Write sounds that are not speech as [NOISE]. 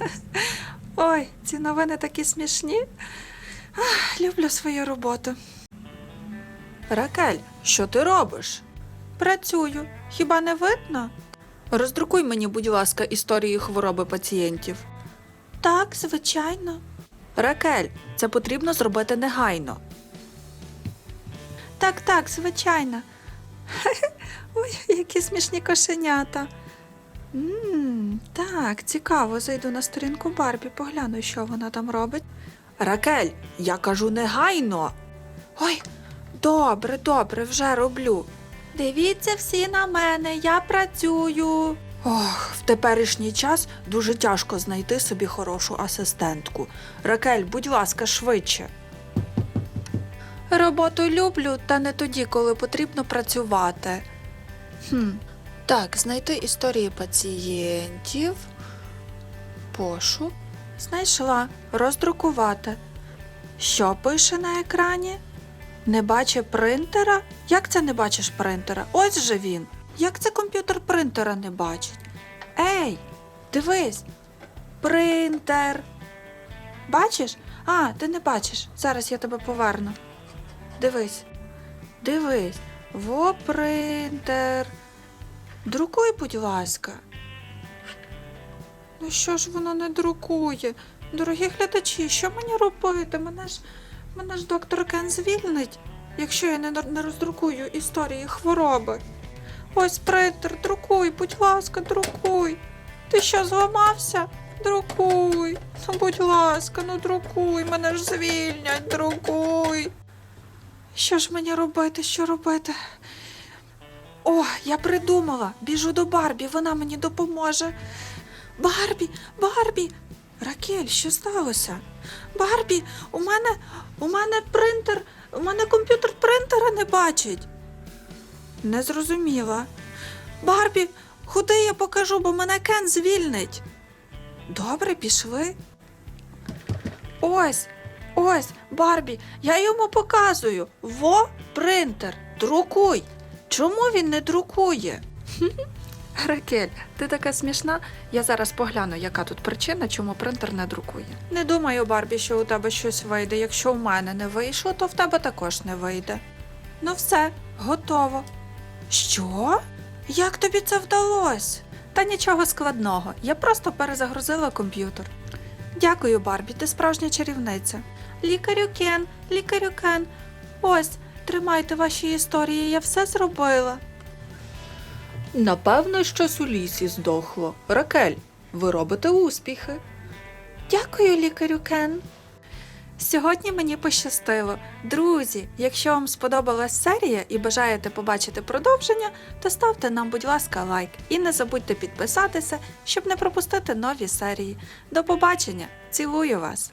[LAUGHS] Ой, ці новини такі смішні. Ах, люблю свою роботу. Ракель, що ти робиш? Працюю. Хіба не видно? Роздрукуй мені, будь ласка, історії хвороби пацієнтів. Так, звичайно. Ракель, це потрібно зробити негайно. Так, так, звичайно. [LAUGHS] Ой, які смішні кошенята. Мм, так, цікаво, зайду на сторінку Барбі, погляну, що вона там робить. Ракель, я кажу негайно. Ой, добре, добре, вже роблю. Дивіться всі на мене, я працюю. Ох, в теперішній час дуже тяжко знайти собі хорошу асистентку. Ракель, будь ласка, швидше. Роботу люблю, та не тоді, коли потрібно працювати. Хм. Так, знайти історії пацієнтів. Пошук. Знайшла. Роздрукувати. Що пише на екрані? Не бачить принтера? Як це не бачиш принтера? Ось же він. Як це комп'ютер принтера не бачить? Ей, дивись. Принтер. Бачиш? А, ти не бачиш. Зараз я тебе поверну. Дивись. Дивись. Во принтер. Друкуй, будь ласка. Ну що ж воно не друкує? Дорогі глядачі, що мені робити? Мене ж, мене ж доктор Кен звільнить, якщо я не, не роздрукую історії хвороби. Ось принтер, друкуй, будь ласка, друкуй. Ти що, зламався? Друкуй. Ну, будь ласка, ну друкуй, мене ж звільнять, друкуй. Що ж мені робити? Що робити? О, я придумала. Біжу до Барбі, вона мені допоможе. Барбі, Барбі. Ракель, що сталося? Барбі, у мене у мене принтер, у мене комп'ютер принтера не бачить. Не зрозуміла. Барбі, ходи я покажу, бо мене Кен звільнить. Добре, пішли. Ось, ось, Барбі, я йому показую. Во, принтер, друкуй. Чому він не друкує? [LAUGHS] Ракель, ти така смішна. Я зараз погляну, яка тут причина, чому принтер не друкує. Не думаю, Барбі, що у тебе щось вийде. Якщо у мене не вийшло, то в тебе також не вийде. Ну все, готово. Що? Як тобі це вдалося? Та нічого складного. Я просто перезагрузила комп'ютер. Дякую, Барбі, ти справжня чарівниця. Лікарю Кен, лікарю Кен. Ось, тримайте ваші історії, я все зробила. Напевно, щось у лісі здохло. Ракель, ви робите успіхи. Дякую, лікарю Кен. Сьогодні мені пощастило. Друзі, якщо вам сподобалась серія і бажаєте побачити продовження, то ставте нам, будь ласка, лайк і не забудьте підписатися, щоб не пропустити нові серії. До побачення! Цілую вас!